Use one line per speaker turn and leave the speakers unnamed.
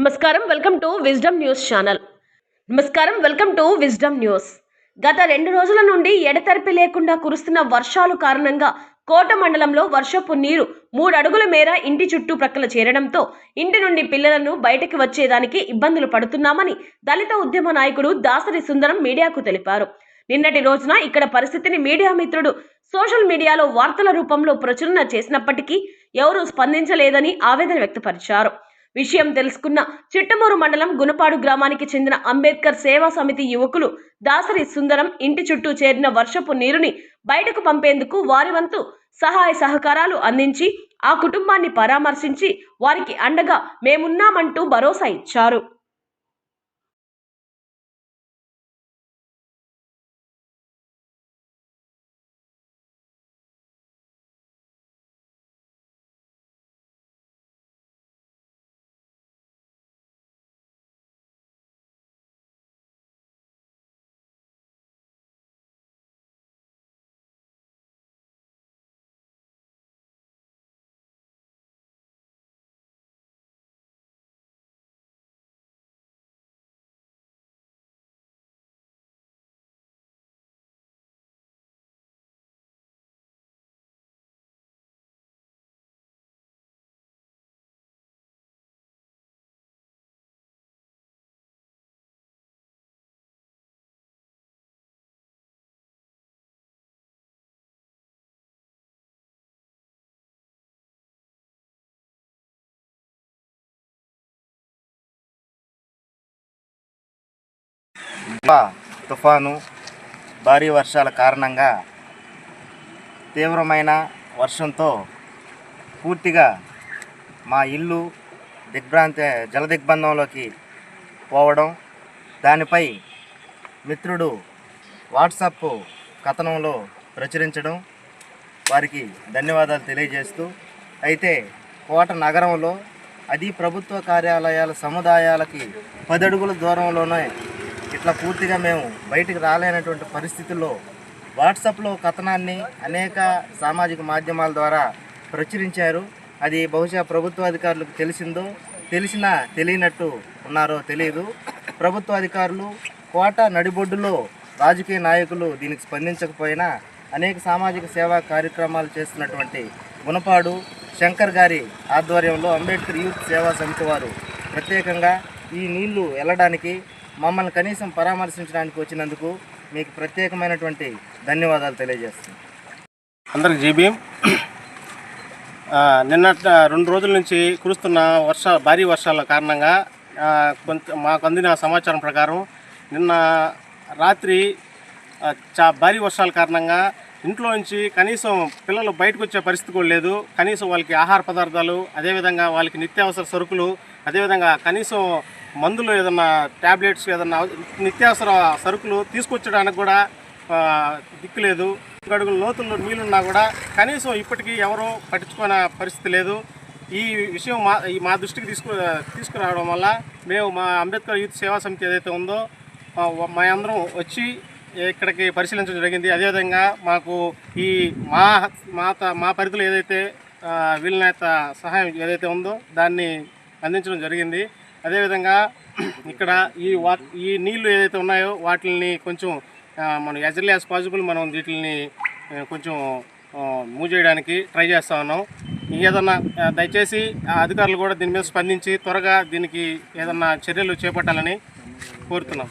నమస్కారం welcome to wisdom news channel. నమస్కారం welcome to wisdom news. గత రెండు రోజుల నుండి ఎడతెరిపి లేకుండా కురుస్తున్న వర్షాలు కారణంగా కోట మండలంలో వర్షపు నీరు మూడు అడుగుల మేర ఇంటి చుట్టూ ప్రక్కల చేరడంతో ఇంటి నుండి పిల్లలను బయటకు వచ్చేదానికి ఇబ్బందులు పడుతున్నామని దళిత ఉద్యమ నాయకుడు దాసరి సుందరం మీడియాకు తెలిపారు. నిన్నటి రోజున ఇక్కడ పరిస్థితిని మీడియా మిత్రుడు సోషల్ మీడియాలో వార్తల రూపంలో ప్రచురణ చేసినప్పటికీ ఎవరూ స్పందించలేదని ఆవేదన వ్యక్తపరిచారు. విషయం తెలుసుకున్న చిట్టమూరు మండలం గునపాడు గ్రామానికి చెందిన అంబేద్కర్ సేవా సమితి యువకులు దాసరి సుందరం ఇంటి చుట్టూ చేరిన వర్షపు నీరుని బయటకు పంపేందుకు వారి వంతు సహాయ సహకారాలు అందించి ఆ కుటుంబాన్ని పరామర్శించి వారికి అండగా మేమున్నామంటూ భరోసా ఇచ్చారు.
తుఫాను భారీ వర్షాల కారణంగా తీవ్రమైన వర్షంతో పూర్తిగా మా ఇల్లు దిగ్భ్రాంతి జల దిగ్బంధంలోకి పోవడం దానిపై మిత్రుడు వాట్సాప్ కథనంలో ప్రచురించడం వారికి ధన్యవాదాలు తెలియజేస్తూ అయితే కోట నగరంలో అది ప్రభుత్వ కార్యాలయాల సముదాయాలకి పది అడుగుల దూరంలోనే ఇట్లా పూర్తిగా మేము బయటికి రాలేనటువంటి పరిస్థితుల్లో వాట్సాప్లో కథనాన్ని అనేక సామాజిక మాధ్యమాల ద్వారా ప్రచురించారు. అది బహుశా ప్రభుత్వ అధికారులకు తెలిసిందో తెలిసినా తెలియనట్టు ఉన్నారో తెలియదు. ప్రభుత్వ అధికారులు కోట నడిబొడ్డులో రాజకీయ నాయకులు దీనికి స్పందించకపోయినా అనేక సామాజిక సేవా కార్యక్రమాలు చేస్తున్నటువంటి గుణపాడు శంకర్ గారి ఆధ్వర్యంలో అంబేద్కర్ యూత్ సేవా సమితి వారు ప్రత్యేకంగా ఈ నీళ్ళు వెళ్ళడానికి మమ్మల్ని కనీసం పరామర్శించడానికి వచ్చినందుకు మీకు ప్రత్యేకమైనటువంటి ధన్యవాదాలు తెలియజేస్తున్నాను
అందరికి జీబీఎం నిన్న రెండు రోజుల నుంచి కురుస్తున్న వర్ష భారీ వర్షాల కారణంగా కొంత మాకు అందిన సమాచారం ప్రకారం నిన్న రాత్రి చా భారీ వర్షాల కారణంగా ఇంట్లో నుంచి కనీసం పిల్లలు బయటకు వచ్చే పరిస్థితి కూడా లేదు. కనీసం వాళ్ళకి ఆహార పదార్థాలు అదేవిధంగా వాళ్ళకి నిత్యావసర సరుకులు అదేవిధంగా కనీసం మందులు ఏదన్నా ట్యాబ్లెట్స్ ఏదన్నా నిత్యావసర సరుకులు తీసుకొచ్చడానికి కూడా దిక్కులేదు దిక్కు లేదు. లోతుల్లో నీళ్ళున్నా కూడా కనీసం ఇప్పటికీ ఎవరూ పట్టించుకునే పరిస్థితి లేదు. ఈ విషయం మా ఈ మా దృష్టికి తీసుకు తీసుకురావడం వల్ల మేము మా అంబేద్కర్ యూత్ సేవా సమితి ఏదైతే ఉందో మా అందరం వచ్చి ఇక్కడికి పరిశీలించడం జరిగింది. అదేవిధంగా మాకు ఈ మా మాత మా పరిధిలో ఏదైతే వీలైనంత సహాయం ఏదైతే ఉందో దాన్ని అందించడం జరిగింది. అదేవిధంగా ఇక్కడ ఈ వా ఈ నీళ్ళు ఏదైతే ఉన్నాయో వాటిని కొంచెం ఆ, మనం ఎజర్లీ యాజ్ పాసిబుల్ మనం వీటిని కొంచెం మూవ్ చేయడానికి ట్రై చేస్తూ ఉన్నాం. ఏదన్నా దయచేసి ఆ అధికారులు కూడా దీని మీద స్పందించి త్వరగా దీనికి ఏదన్నా చర్యలు చేపట్టాలని కోరుతున్నాం.